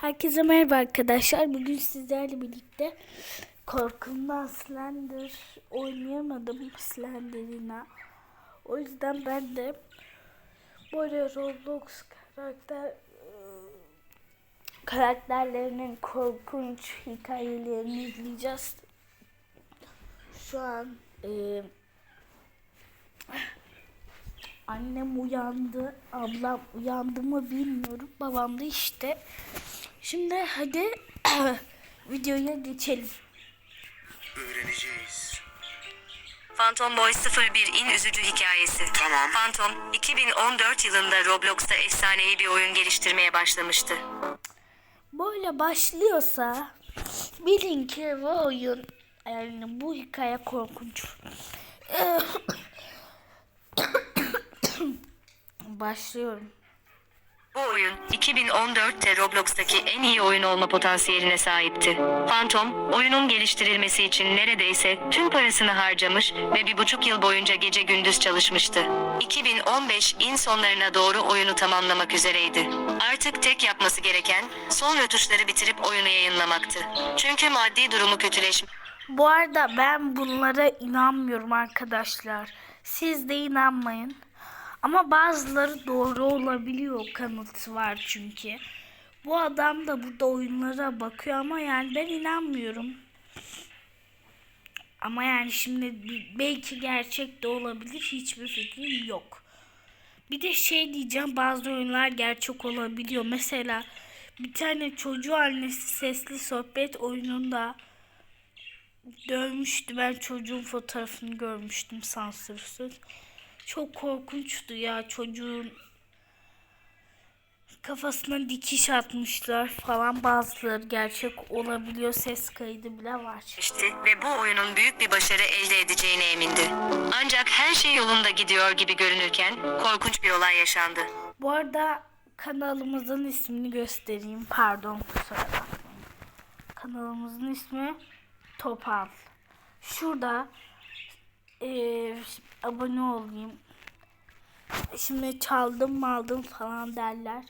Herkese merhaba arkadaşlar. Bugün sizlerle birlikte Korkundan Slender oynayamadım Slenderina. O yüzden ben de böyle Roblox karakter karakterlerinin korkunç hikayelerini izleyeceğiz. Şu an e, annem uyandı, ablam uyandı mı bilmiyorum. Babam da işte. Şimdi hadi videoya geçelim. Öğreneceğiz. Phantom Boy 01'in üzücü hikayesi. Tamam. Phantom, 2014 yılında Roblox'ta efsanevi bir oyun geliştirmeye başlamıştı. Böyle başlıyorsa bilin ki bu oyun yani bu hikaye korkunç. Başlıyorum. Bu oyun, 2014'te Roblox'taki en iyi oyun olma potansiyeline sahipti. Phantom, oyunun geliştirilmesi için neredeyse tüm parasını harcamış ve bir buçuk yıl boyunca gece gündüz çalışmıştı. 2015'in sonlarına doğru oyunu tamamlamak üzereydi. Artık tek yapması gereken son rötuşları bitirip oyunu yayınlamaktı. Çünkü maddi durumu kötüleşmiş. Bu arada ben bunlara inanmıyorum arkadaşlar. Siz de inanmayın. Ama bazıları doğru olabiliyor kanıtı var çünkü. Bu adam da burada oyunlara bakıyor ama yani ben inanmıyorum. Ama yani şimdi belki gerçek de olabilir hiçbir fikrim yok. Bir de şey diyeceğim bazı oyunlar gerçek olabiliyor. Mesela bir tane çocuğu annesi sesli sohbet oyununda dövmüştü. Ben çocuğun fotoğrafını görmüştüm sansürsüz. Çok korkunçtu ya çocuğun kafasına dikiş atmışlar falan bazıları gerçek olabiliyor ses kaydı bile var. geçti ve bu oyunun büyük bir başarı elde edeceğine emindi. Ancak her şey yolunda gidiyor gibi görünürken korkunç bir olay yaşandı. Bu arada kanalımızın ismini göstereyim. Pardon kusura bakmayın. Kanalımızın ismi Topal. Şurada abone olayım. Şimdi çaldım mı aldım falan derler.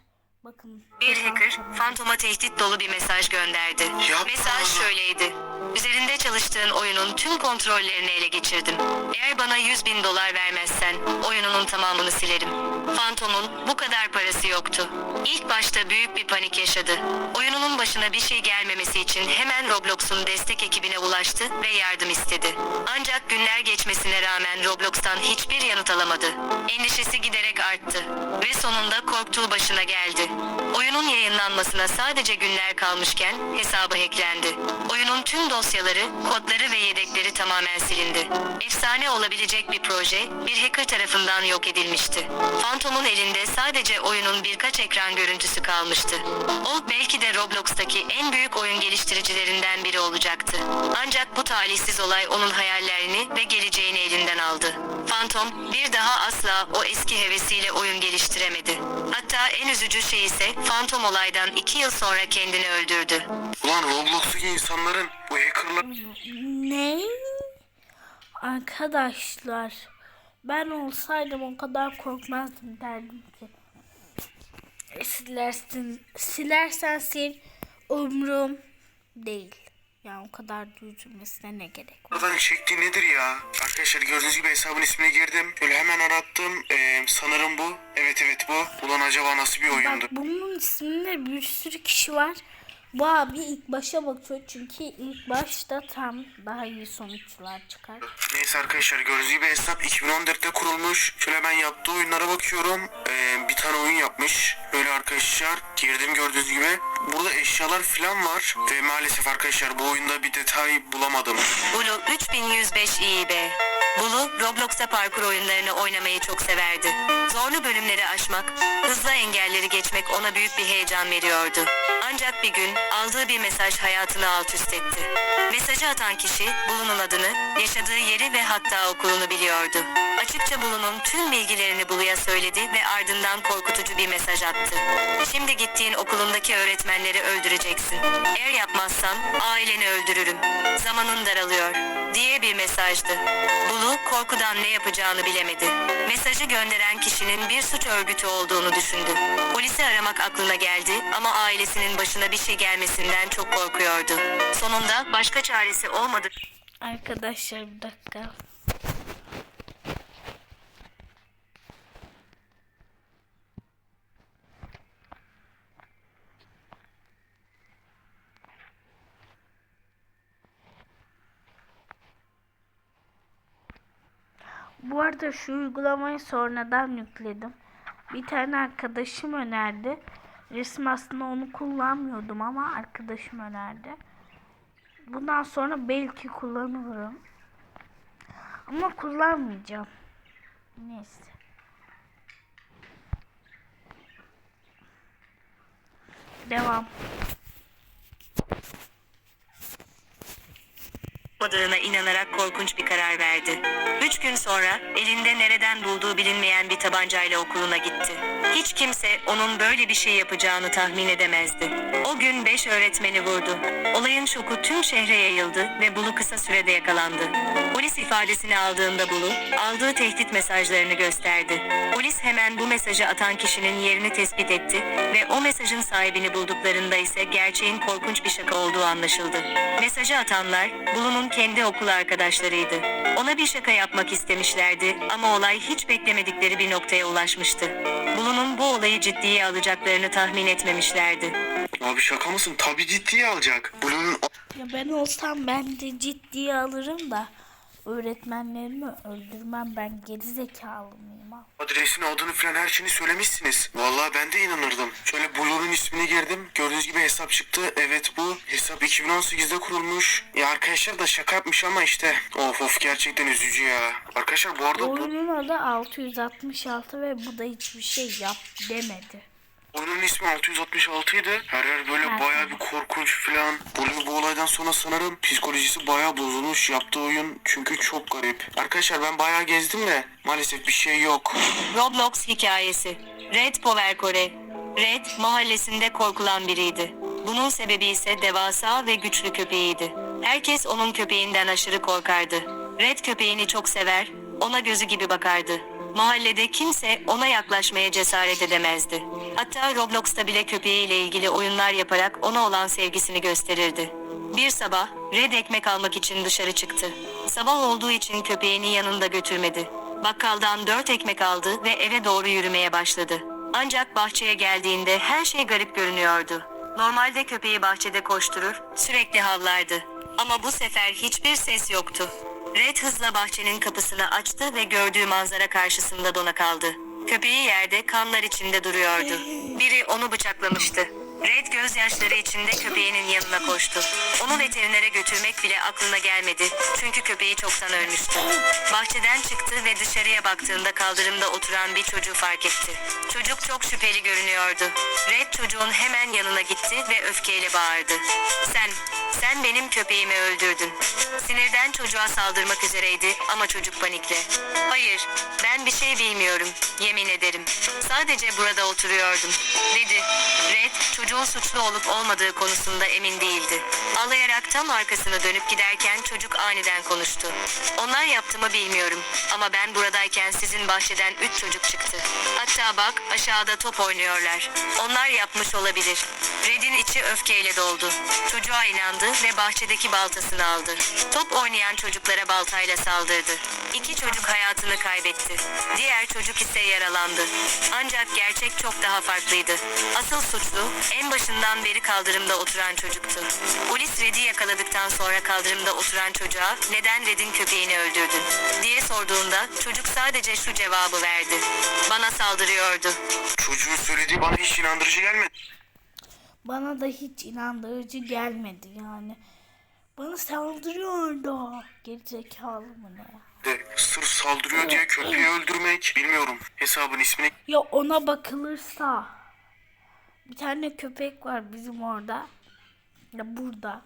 Bakın. Bir hacker. Phantom'a tehdit dolu bir mesaj gönderdi. Yapma. Mesaj şöyleydi. Üzerinde çalıştığın oyunun tüm kontrollerini ele geçirdim. Eğer bana 100 bin dolar vermezsen oyununun tamamını silerim. Phantom'un bu kadar parası yoktu. İlk başta büyük bir panik yaşadı. Oyununun başına bir şey gelmemesi için hemen Roblox'un destek ekibine ulaştı ve yardım istedi. Ancak günler geçmesine rağmen Roblox'tan hiçbir yanıt alamadı. Endişesi giderek arttı ve sonunda korktuğu başına geldi. Oyunun yayınlanmasına sadece günler kalmışken hesabı hacklendi. Oyunun tüm dosyaları, kodları ve yedekleri tamamen silindi. Efsane olabilecek bir proje bir hacker tarafından yok edilmişti. Phantom'un elinde sadece oyunun birkaç ekran görüntüsü kalmıştı. O belki de Roblox'taki en büyük oyun geliştiricilerinden biri olacaktı. Ancak bu talihsiz olay onun hayallerini ve geleceğini elinden aldı. Phantom bir daha asla o eski hevesiyle oyun geliştiremedi. Hatta en üzücü şey ise Phantom olaydan iki yıl sonra kendini öldürdü. Ulan Roblox'taki insanların bu hackerlar... Ne? Arkadaşlar ben olsaydım o kadar korkmazdım derdim ki. "E, Silersin, silersen sil umrum değil. Yani o kadar da üzülmesine ne gerek var? Buradan çektiği nedir ya? Arkadaşlar gördüğünüz gibi hesabın ismine girdim. Böyle hemen arattım. Ee, sanırım bu. Evet evet bu. Ulan acaba nasıl bir oyundu? Bak bunun isminde bir sürü kişi var. Bu abi ilk başa bakıyor çünkü ilk başta tam daha iyi sonuçlar çıkar. Neyse arkadaşlar gördüğünüz gibi hesap 2014'te kurulmuş. Şöyle ben yaptığı oyunlara bakıyorum. Ee, bir tane oyun yapmış. Böyle arkadaşlar girdim gördüğünüz gibi. Burada eşyalar falan var. Ve maalesef arkadaşlar bu oyunda bir detay bulamadım. Blue 3105 İİB. Blue, Roblox'ta parkur oyunlarını oynamayı çok severdi. Zorlu bölümleri aşmak, hızlı engelleri geçmek ona büyük bir heyecan veriyordu. Ancak bir gün aldığı bir mesaj hayatını alt üst etti. Mesajı atan kişi Blue'nun adını, yaşadığı yeri ve hatta okulunu biliyordu. Açıkça Blue'nun tüm bilgilerini Blue'ya söyledi ve ardından korkutucu bir mesaj attı. Şimdi gittiğin okulundaki öğretmenleri öldüreceksin. Eğer yapmazsan aileni öldürürüm. Zamanın daralıyor diye bir mesajdı. Bulu korkudan ne yapacağını bilemedi. Mesajı gönderen kişinin bir suç örgütü olduğunu düşündü. Polisi aramak aklına geldi ama ailesinin Başına bir şey gelmesinden çok korkuyordu. Sonunda başka çaresi olmadı. Arkadaşlar bir dakika. Bu arada şu uygulamayı sonradan yükledim. Bir tane arkadaşım önerdi. Resim aslında onu kullanmıyordum ama arkadaşım önerdi. Bundan sonra belki kullanırım. Ama kullanmayacağım. Neyse. Devam. Olmadığına inanarak korkunç bir karar verdi. Üç gün sonra elinde nereden bulduğu bilinmeyen bir tabancayla okuluna gitti. Hiç kimse onun böyle bir şey yapacağını tahmin edemezdi. O gün beş öğretmeni vurdu. Olayın şoku tüm şehre yayıldı ve Bulu kısa sürede yakalandı. Polis ifadesini aldığında Bulu, aldığı tehdit mesajlarını gösterdi. Polis hemen bu mesajı atan kişinin yerini tespit etti ve o mesajın sahibini bulduklarında ise gerçeğin korkunç bir şaka olduğu anlaşıldı. Mesajı atanlar Bulu'nun kendi okul arkadaşlarıydı. Ona bir şaka yapmak istemişlerdi ama olay hiç beklemedikleri bir noktaya ulaşmıştı. Bulu'nun bu olayı ciddiye alacaklarını tahmin etmemişlerdi. Abi şaka mısın? Tabii ciddiye alacak. Bunun Ya ben olsam ben de ciddiye alırım da öğretmenlerimi öldürmem ben gerizekalı mıyım ha? adresini, adını falan her şeyini söylemişsiniz. Vallahi ben de inanırdım. Şöyle Blue'nun ismini girdim. Gördüğünüz gibi hesap çıktı. Evet bu. Hesap 2018'de kurulmuş. Ya arkadaşlar da şaka yapmış ama işte. Of of gerçekten üzücü ya. Arkadaşlar bu arada bu Oyunun adı 666 ve bu da hiçbir şey yap demedi. Oyunun ismi 666 idi. Her yer böyle Evet. bayağı bir korkunç falan. Blue bu olaydan sonra sanırım psikolojisi bayağı bozulmuş. Yaptığı oyun çünkü çok garip. Arkadaşlar ben bayağı gezdim de maalesef bir şey yok. Roblox hikayesi. Red Power Kore. Red mahallesinde korkulan biriydi. Bunun sebebi ise devasa ve güçlü köpeğiydi. Herkes onun köpeğinden aşırı korkardı. Red köpeğini çok sever, ona gözü gibi bakardı. Mahallede kimse ona yaklaşmaya cesaret edemezdi. Hatta Roblox'ta bile köpeğiyle ilgili oyunlar yaparak ona olan sevgisini gösterirdi. Bir sabah Red ekmek almak için dışarı çıktı. Sabah olduğu için köpeğini yanında götürmedi. Bakkaldan dört ekmek aldı ve eve doğru yürümeye başladı. Ancak bahçeye geldiğinde her şey garip görünüyordu. Normalde köpeği bahçede koşturur, sürekli havlardı. Ama bu sefer hiçbir ses yoktu. Red hızla bahçenin kapısını açtı ve gördüğü manzara karşısında dona kaldı. Köpeği yerde kanlar içinde duruyordu. Biri onu bıçaklamıştı. Red gözyaşları içinde köpeğinin yanına koştu. Onu veterinere götürmek bile aklına gelmedi. Çünkü köpeği çoktan ölmüştü. Bahçeden çıktı ve dışarıya baktığında kaldırımda oturan bir çocuğu fark etti. Çocuk çok şüpheli görünüyordu. Red çocuğun hemen yanına gitti ve öfkeyle bağırdı. Sen, sen benim köpeğimi öldürdün. Sinirden çocuğa saldırmak üzereydi ama çocuk panikle. Hayır, ben bir şey bilmiyorum. Yemin ederim. Sadece burada oturuyordum. Dedi. Red, çocuğun suçlu olup olmadığı konusunda emin değildi. Ağlayarak tam arkasını dönüp giderken çocuk aniden konuştu. Onlar yaptı mı bilmiyorum. Ama ben buradayken sizin bahçeden üç çocuk çıktı. Hatta bak aşağıda top oynuyorlar. Onlar yapmış olabilir. Red'in içi öfkeyle doldu. Çocuğa inandı ve bahçedeki baltasını aldı. Top oynayan çocuklara baltayla saldırdı. İki çocuk hayatını kaybetti. Diğer çocuk ise yaralandı. Ancak gerçek çok daha farklıydı. Asıl suçlu en başından beri kaldırımda oturan çocuktu. Polis Red'i yakaladıktan sonra kaldırımda oturan çocuğa neden Red'in köpeğini öldürdün diye sorduğunda çocuk sadece şu cevabı verdi. Bana saldırıyordu. Çocuğun söylediği bana hiç inandırıcı gelmedi. Bana da hiç inandırıcı gelmedi yani. Bana saldırıyordu. Gerizekalı mı ne? De sırf saldırıyor diye köpeği öldürmek bilmiyorum. Hesabın ismini Ya ona bakılırsa bir tane köpek var bizim orada. Ya burada.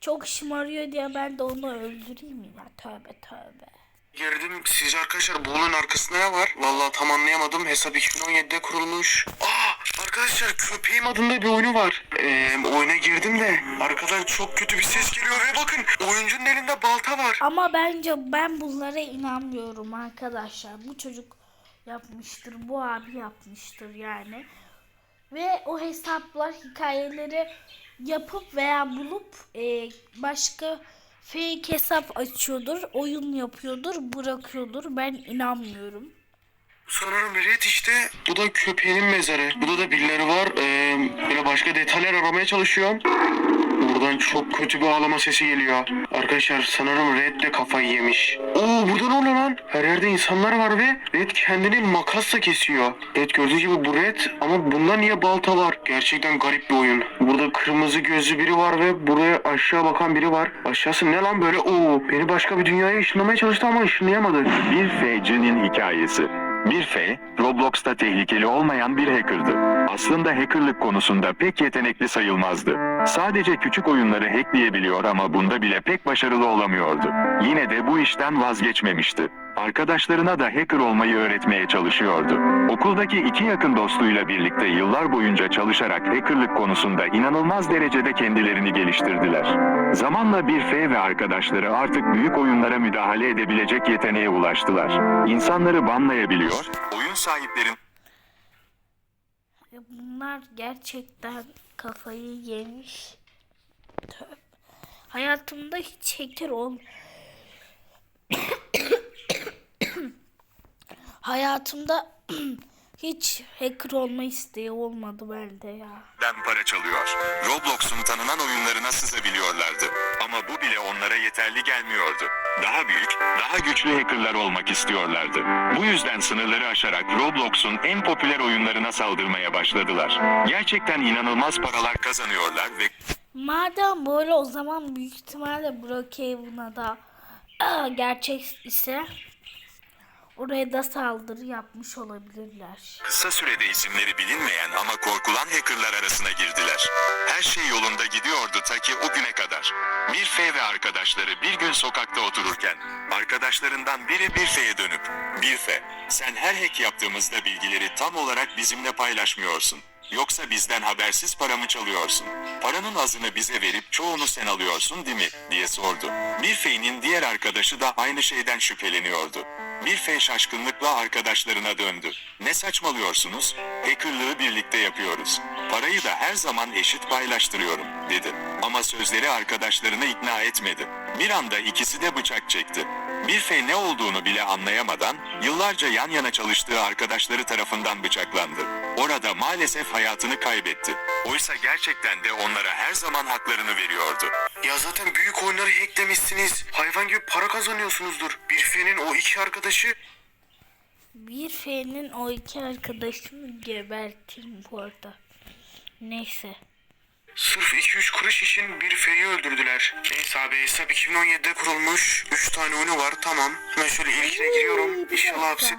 Çok şımarıyor diye ben de onu öldüreyim ya? Tövbe tövbe. girdim. Sizce arkadaşlar bunun arkasında ne var? Vallahi tam anlayamadım. Hesap 2017'de kurulmuş. Aa arkadaşlar köpeğim adında bir oyunu var. Ee, oyuna girdim de arkadan çok kötü bir ses geliyor ve bakın oyuncunun elinde balta var. Ama bence ben bunlara inanmıyorum arkadaşlar. Bu çocuk yapmıştır, bu abi yapmıştır yani. Ve o hesaplar hikayeleri yapıp veya bulup e, başka fake hesap açıyordur, oyun yapıyordur, bırakıyordur. Ben inanmıyorum. Sanırım Red işte. Bu da köpeğinin mezarı. Burada da birileri var. Ee, böyle başka detaylar aramaya çalışıyorum. Buradan çok kötü bir ağlama sesi geliyor. Arkadaşlar sanırım Red de kafayı yemiş. Oo burada ne oluyor lan? Her yerde insanlar var ve Red kendini makasla kesiyor. Evet gördüğünüz gibi bu Red ama bunda niye balta var? Gerçekten garip bir oyun. Burada kırmızı gözlü biri var ve buraya aşağı bakan biri var. Aşağısı ne lan böyle? Oo beni başka bir dünyaya ışınlamaya çalıştı ama ışınlayamadı. Bir feycinin hikayesi. Bir fey, Roblox'ta tehlikeli olmayan bir hacker'dı. Aslında hackerlık konusunda pek yetenekli sayılmazdı. Sadece küçük oyunları hackleyebiliyor ama bunda bile pek başarılı olamıyordu. Yine de bu işten vazgeçmemişti. Arkadaşlarına da hacker olmayı öğretmeye çalışıyordu. Okuldaki iki yakın dostuyla birlikte yıllar boyunca çalışarak hackerlık konusunda inanılmaz derecede kendilerini geliştirdiler. Zamanla bir fey ve arkadaşları artık büyük oyunlara müdahale edebilecek yeteneğe ulaştılar. İnsanları banlayabiliyor, oyun sahiplerin Ya Bunlar gerçekten kafayı yemiş. Hayatımda hiç hacker ol. Hayatımda hiç hacker olma isteği olmadı bende ya. den para çalıyor. Roblox'un tanınan oyunlarına sızabiliyorlardı. Ama bu bile onlara yeterli gelmiyordu. Daha büyük, daha güçlü hackerlar olmak istiyorlardı. Bu yüzden sınırları aşarak Roblox'un en popüler oyunlarına saldırmaya başladılar. Gerçekten inanılmaz paralar kazanıyorlar ve Madem böyle o zaman büyük ihtimalle Brookhaven'a da aa, gerçek ise oraya da saldırı yapmış olabilirler. Kısa sürede isimleri bilinmeyen ama korkulan hackerlar arasına girdiler. Her şey yolunda gidiyordu ta ki o güne kadar. Bir fey ve arkadaşları bir gün sokakta otururken, arkadaşlarından biri bir feye dönüp, bir fe, sen her hack yaptığımızda bilgileri tam olarak bizimle paylaşmıyorsun. Yoksa bizden habersiz paramı çalıyorsun. Paranın azını bize verip çoğunu sen alıyorsun değil mi? diye sordu. Bir feynin diğer arkadaşı da aynı şeyden şüpheleniyordu. Bir fey şaşkınlıkla arkadaşlarına döndü. Ne saçmalıyorsunuz? Hackerlığı birlikte yapıyoruz. Parayı da her zaman eşit paylaştırıyorum, dedi. Ama sözleri arkadaşlarını ikna etmedi. Bir anda ikisi de bıçak çekti. Bir fey ne olduğunu bile anlayamadan yıllarca yan yana çalıştığı arkadaşları tarafından bıçaklandı. Orada maalesef hayatını kaybetti. Oysa gerçekten de onlara her zaman haklarını veriyordu. Ya zaten büyük oyunları hacklemişsiniz. Hayvan gibi para kazanıyorsunuzdur. Bir fenin o iki arkadaşı Bir F'nin o iki arkadaşımı geberteyim bu arada. Neyse. Sırf 2-3 kuruş için bir feyi öldürdüler. Neyse abi hesap 2017'de kurulmuş. 3 tane oyunu var tamam. Hemen şöyle ilkine giriyorum. İnşallah hapsi...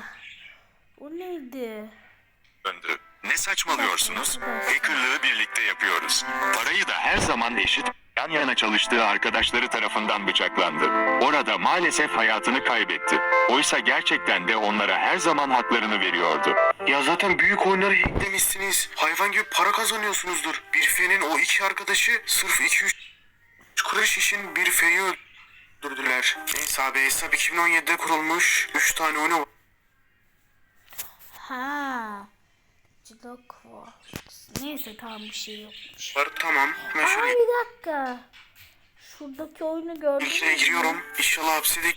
O neydi? döndü. Ne saçmalıyorsunuz? Hackerlığı birlikte yapıyoruz. Parayı da her zaman eşit yan yana çalıştığı arkadaşları tarafından bıçaklandı. Orada maalesef hayatını kaybetti. Oysa gerçekten de onlara her zaman haklarını veriyordu. Ya zaten büyük oyunları hacklemişsiniz. Hayvan gibi para kazanıyorsunuzdur. Bir fenin o iki arkadaşı sırf 2-3 kuruş için bir feyi öldürdüler. Neyse abi hesap 2017'de kurulmuş. 3 tane oyunu Ha. Clock Wars. Neyse tamam bir şey yokmuş. var tamam. Hemen Aa şöyle bir dakika. Şuradaki oyunu gördünüz ilkine mü? giriyorum. İnşallah hapse de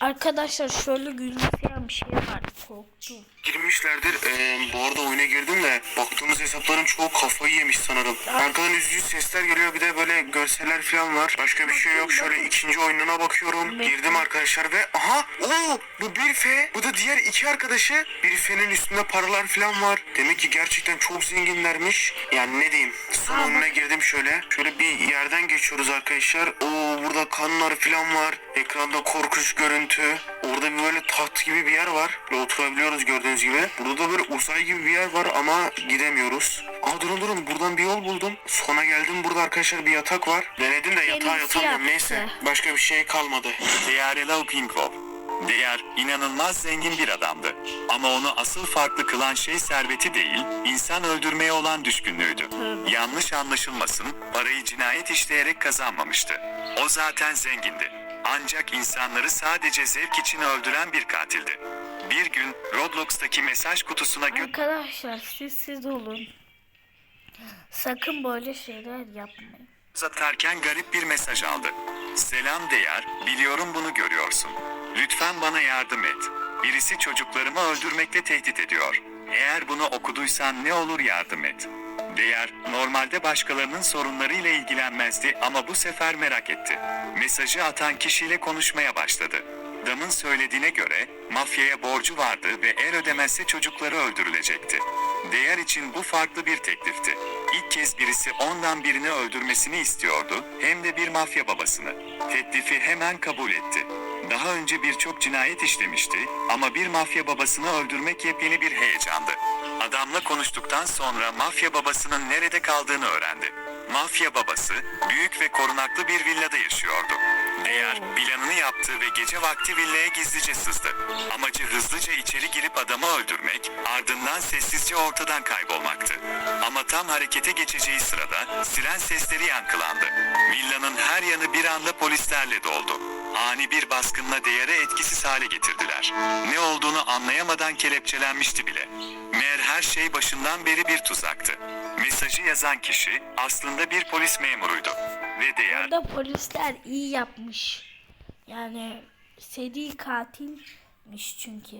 Arkadaşlar şöyle gülümseyen bir şey var. Korktum. Girmişlerdir. Ee, bu arada oyuna girdim de baktığımız hesapların çoğu kafayı yemiş sanırım. Arkadan üzücü sesler geliyor bir de böyle görseller falan var. Başka bir şey yok. Şöyle ikinci oyununa bakıyorum. Girdim arkadaşlar ve aha oo bu bir fe bu da diğer iki arkadaşı. Bir fe'nin üstünde paralar falan var. Demek ki gerçekten çok zenginlermiş. Yani ne diyeyim son oyununa girdim şöyle. Şöyle bir yerden geçiyoruz arkadaşlar. Oo burada kanlar falan var. Ekranda korkunç görüntü. Orada bir böyle taht gibi bir yer var. Böyle oturabiliyoruz gördüğünüz gibi. Burada da böyle uzay gibi bir yer var ama gidemiyoruz. Aa durun durun buradan bir yol buldum. Sona geldim burada arkadaşlar bir yatak var. Denedim de yatağa yatamıyorum neyse. Başka bir şey kalmadı. Diğer Pinkov. Diğer inanılmaz zengin bir adamdı. Ama onu asıl farklı kılan şey serveti değil, insan öldürmeye olan düşkünlüğüydü. Yanlış anlaşılmasın, parayı cinayet işleyerek kazanmamıştı. O zaten zengindi. Ancak insanları sadece zevk için öldüren bir katildi. Bir gün Roblox'taki mesaj kutusuna gö- Arkadaşlar siz siz olun. Sakın böyle şeyler yapmayın. atarken garip bir mesaj aldı. Selam Değer, biliyorum bunu görüyorsun. Lütfen bana yardım et. Birisi çocuklarımı öldürmekle tehdit ediyor. Eğer bunu okuduysan ne olur yardım et. Değer, normalde başkalarının sorunlarıyla ilgilenmezdi ama bu sefer merak etti. Mesajı atan kişiyle konuşmaya başladı. Damın söylediğine göre mafyaya borcu vardı ve el ödemezse çocukları öldürülecekti. Değer için bu farklı bir teklifti. İlk kez birisi ondan birini öldürmesini istiyordu, hem de bir mafya babasını. Teklifi hemen kabul etti. Daha önce birçok cinayet işlemişti ama bir mafya babasını öldürmek yepyeni bir heyecandı. Adamla konuştuktan sonra mafya babasının nerede kaldığını öğrendi. Mafya babası büyük ve korunaklı bir villada yaşıyordu. Değer planını yaptı ve gece vakti villaya gizlice sızdı. Amacı hızlıca içeri girip adamı öldürmek, ardından sessizce ortadan kaybolmaktı. Ama tam harekete geçeceği sırada siren sesleri yankılandı. Villanın her yanı bir anda polislerle doldu. Ani bir baskınla değeri etkisiz hale getirdiler. Ne olduğunu anlayamadan kelepçelenmişti bile. Meğer her şey başından beri bir tuzaktı. Mesajı yazan kişi aslında bir polis memuruydu. Ve değer Burada polisler iyi yapmış. Yani seri katilmiş çünkü.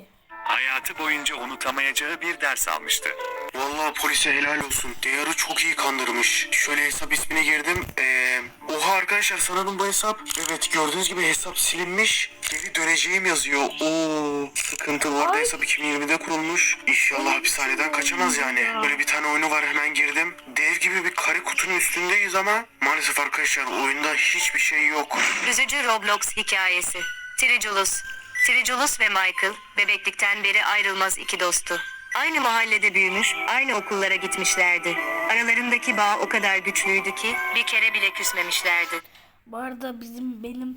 Hayatı boyunca unutamayacağı bir ders almıştı. Vallahi polise helal olsun. Değer'i çok iyi kandırmış. Şöyle hesap ismini girdim. Ee, oha arkadaşlar sanırım bu hesap. Evet gördüğünüz gibi hesap silinmiş. Geri döneceğim yazıyor. Oo sıkıntı bu arada Ay. hesap 2020'de kurulmuş. İnşallah hapishaneden kaçamaz yani. Böyle bir tane oyunu var hemen girdim. Dev gibi bir kare kutunun üstündeyiz ama maalesef arkadaşlar oyunda hiçbir şey yok. Üzücü Roblox hikayesi. Trigulus. Trigulus ve Michael bebeklikten beri ayrılmaz iki dostu. Aynı mahallede büyümüş, aynı okullara gitmişlerdi. Aralarındaki bağ o kadar güçlüydü ki bir kere bile küsmemişlerdi. Bu arada bizim benim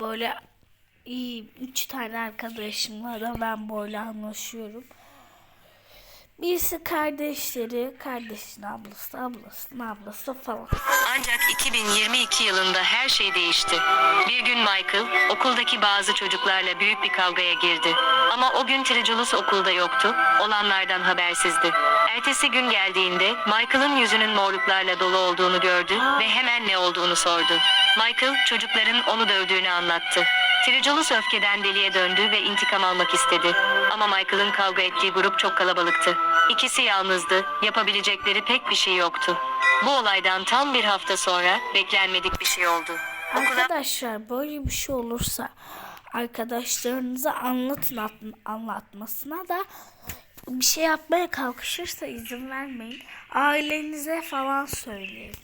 böyle iyi üç tane arkadaşımla da ben böyle anlaşıyorum. Birisi kardeşleri, kardeşin ablası, ablasının ablası falan. Ancak 2022 yılında her şey değişti. Bir gün Michael okuldaki bazı çocuklarla büyük bir kavgaya girdi. Ama o gün Trigulus okulda yoktu, olanlardan habersizdi. Ertesi gün geldiğinde Michael'ın yüzünün morluklarla dolu olduğunu gördü ve hemen ne olduğunu sordu. Michael çocukların onu dövdüğünü anlattı. Trigulus öfkeden deliye döndü ve intikam almak istedi. Ama Michael'ın kavga ettiği grup çok kalabalıktı. İkisi yalnızdı, yapabilecekleri pek bir şey yoktu. Bu olaydan tam bir hafta sonra beklenmedik bir şey oldu. Arkadaşlar böyle bir şey olursa arkadaşlarınıza anlatın at- anlatmasına da bir şey yapmaya kalkışırsa izin vermeyin. Ailenize falan söyleyin.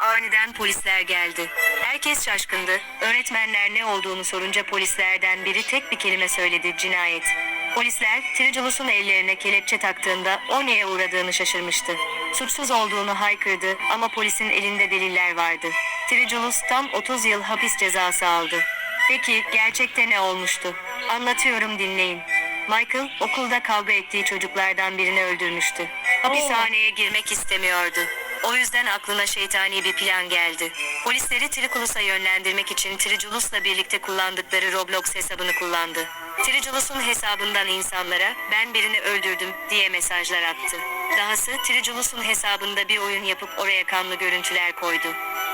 Aniden polisler geldi. Herkes şaşkındı. Öğretmenler ne olduğunu sorunca polislerden biri tek bir kelime söyledi cinayet. Polisler Tridulus'un ellerine kelepçe taktığında o neye uğradığını şaşırmıştı. Suçsuz olduğunu haykırdı ama polisin elinde deliller vardı. Tridulus tam 30 yıl hapis cezası aldı. Peki gerçekte ne olmuştu? Anlatıyorum dinleyin. Michael okulda kavga ettiği çocuklardan birini öldürmüştü. Hapishaneye girmek istemiyordu. O yüzden aklına şeytani bir plan geldi. Polisleri Trikulus'a yönlendirmek için Triculus'la birlikte kullandıkları Roblox hesabını kullandı. Triculus'un hesabından insanlara ben birini öldürdüm diye mesajlar attı. Dahası Triculus'un hesabında bir oyun yapıp oraya kanlı görüntüler koydu.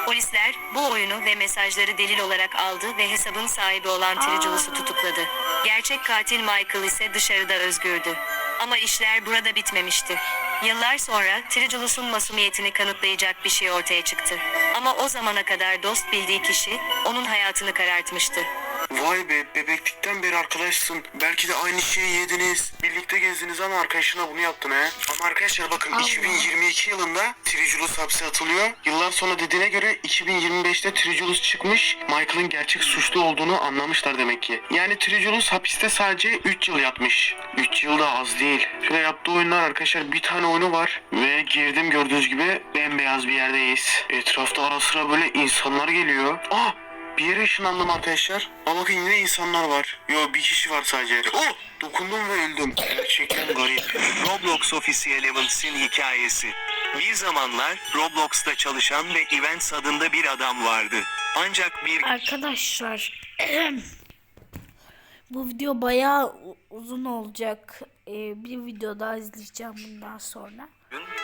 Polisler bu oyunu ve mesajları delil olarak aldı ve hesabın sahibi olan Triculus'u tutukladı. Gerçek katil Michael ise dışarıda özgürdü. Ama işler burada bitmemişti. Yıllar sonra Tridulus'un masumiyetini kanıtlayacak bir şey ortaya çıktı. Ama o zamana kadar dost bildiği kişi onun hayatını karartmıştı. Vay be bebeklikten beri arkadaşsın. Belki de aynı şeyi yediniz. Birlikte gezdiniz ama arkadaşına bunu yaptın he. Ama arkadaşlar bakın 2022 yılında Trigulus hapse atılıyor. Yıllar sonra dediğine göre 2025'te Trigulus çıkmış. Michael'ın gerçek suçlu olduğunu anlamışlar demek ki. Yani Trigulus hapiste sadece 3 yıl yatmış. 3 yıl da az değil. Şöyle yaptığı oyunlar arkadaşlar bir tane oyunu var. Ve girdim gördüğünüz gibi bembeyaz bir yerdeyiz. Etrafta ara sıra böyle insanlar geliyor. Aa bir yere ışınlandım arkadaşlar. Ama bakın yine insanlar var. Yo bir kişi var sadece. Oh! Dokundum ve öldüm. Gerçekten garip. Roblox Official Events'in hikayesi. Bir zamanlar Roblox'ta çalışan ve Events adında bir adam vardı. Ancak bir Arkadaşlar bu video bayağı uzun olacak. Ee, bir video daha izleyeceğim bundan sonra.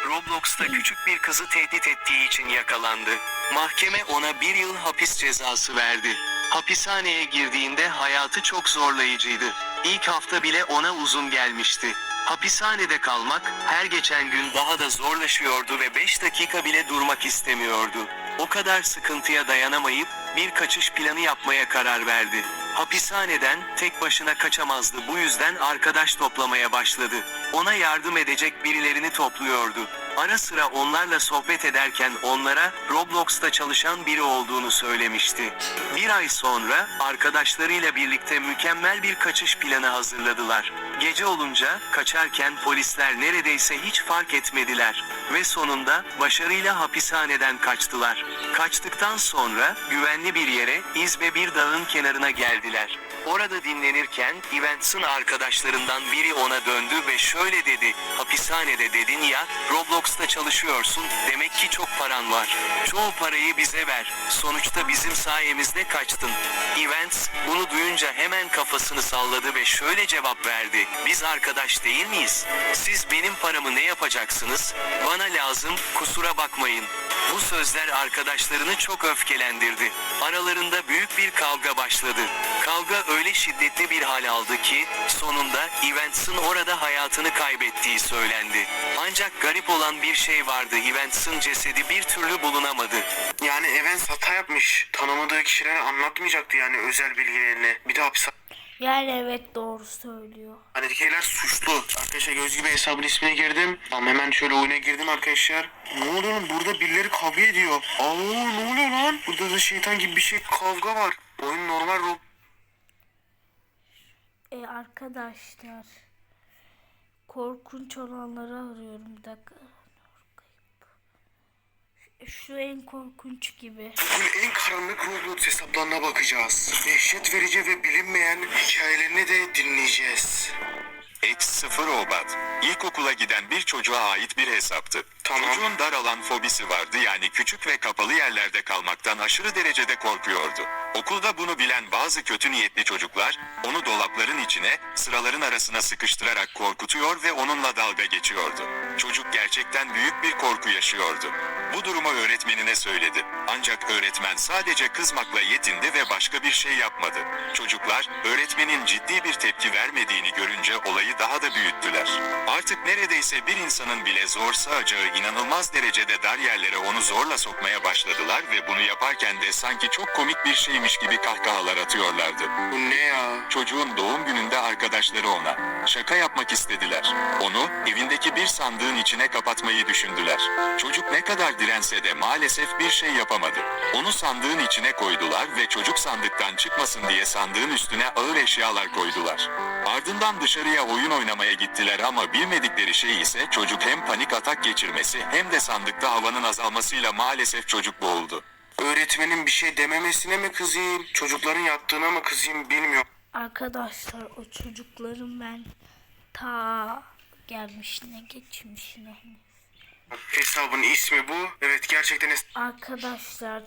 Roblox'ta küçük bir kızı tehdit ettiği için yakalandı. Mahkeme ona bir yıl hapis cezası verdi. Hapishaneye girdiğinde hayatı çok zorlayıcıydı. İlk hafta bile ona uzun gelmişti. Hapishanede kalmak her geçen gün daha da zorlaşıyordu ve 5 dakika bile durmak istemiyordu. O kadar sıkıntıya dayanamayıp bir kaçış planı yapmaya karar verdi. Hapishaneden tek başına kaçamazdı bu yüzden arkadaş toplamaya başladı. Ona yardım edecek birilerini topluyordu. Ara sıra onlarla sohbet ederken onlara Roblox'ta çalışan biri olduğunu söylemişti. Bir ay sonra arkadaşlarıyla birlikte mükemmel bir kaçış planı hazırladılar. Gece olunca kaçarken polisler neredeyse hiç fark etmediler ve sonunda başarıyla hapishaneden kaçtılar. Kaçtıktan sonra güvenli bir yere İzbe bir dağın kenarına geldiler. Orada dinlenirken Events'ın arkadaşlarından biri ona döndü ve şöyle dedi. Hapishanede dedin ya, Roblox'ta çalışıyorsun, demek ki çok paran var. Çoğu parayı bize ver, sonuçta bizim sayemizde kaçtın. Events, bunu duyunca hemen kafasını salladı ve şöyle cevap verdi. Biz arkadaş değil miyiz? Siz benim paramı ne yapacaksınız? Bana lazım, kusura bakmayın. Bu sözler arkadaşlarını çok öfkelendirdi. Aralarında büyük bir kavga başladı. Kavga öyle şiddetli bir hal aldı ki sonunda Events'ın orada hayatını kaybettiği söylendi. Ancak garip olan bir şey vardı. Events'ın cesedi bir türlü bulunamadı. Yani Evans hata yapmış. Tanımadığı kişilere anlatmayacaktı yani özel bilgilerini. Bir de hapishanede Yani evet doğru söylüyor. Hanedekiler suçlu. Arkadaşlar göz gibi hesabın ismine girdim. Tamam hemen şöyle oyuna girdim arkadaşlar. Ne oluyor lan? Burada birileri kavga ediyor. Aa ne oluyor lan? Burada da şeytan gibi bir şey kavga var. Oyun normal Rob E arkadaşlar korkunç olanları arıyorum bir dakika. Şu- en korkunç gibi. Bugün en karanlık Roblox hesaplarına bakacağız. Dehşet verici ve bilinmeyen hikayelerini de dinleyeceğiz. X0 Obat. İlkokula giden bir çocuğa ait bir hesaptı. Tamam. Çocuğun dar alan fobisi vardı yani küçük ve kapalı yerlerde kalmaktan aşırı derecede korkuyordu. Okulda bunu bilen bazı kötü niyetli çocuklar onu dolapların içine sıraların arasına sıkıştırarak korkutuyor ve onunla dalga geçiyordu. Çocuk gerçekten büyük bir korku yaşıyordu. Bu durumu öğretmenine söyledi. Ancak öğretmen sadece kızmakla yetindi ve başka bir şey yapmadı. Çocuklar öğretmenin ciddi bir tepki vermediğini görünce olayı daha da büyüttüler. Artık neredeyse bir insanın bile zor sığacağı inanılmaz derecede dar yerlere onu zorla sokmaya başladılar ve bunu yaparken de sanki çok komik bir şeymiş gibi kahkahalar atıyorlardı. Bu ne ya? Çocuğun doğum gününde arkadaşları ona şaka yapmak istediler. Onu evindeki bir sandığın içine kapatmayı düşündüler. Çocuk ne kadar dirense de maalesef bir şey yapamadı. Onu sandığın içine koydular ve çocuk sandıktan çıkmasın diye sandığın üstüne ağır eşyalar koydular. Ardından dışarıya oyun oynamaya gittiler ama bilmedikleri şey ise çocuk hem panik atak geçirmesi hem de sandıkta havanın azalmasıyla maalesef çocuk boğuldu. Öğretmenin bir şey dememesine mi kızayım? Çocukların yaptığına mı kızayım bilmiyorum. Arkadaşlar o çocukların ben ta gelmişine geçmişine. Hesabın ismi bu. Evet gerçekten es- Arkadaşlar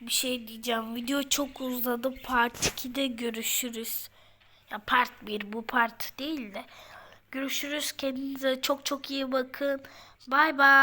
bir şey diyeceğim. Video çok uzadı. Part 2'de görüşürüz. Ya part 1 bu part değil de. Görüşürüz. Kendinize çok çok iyi bakın. Bay bay.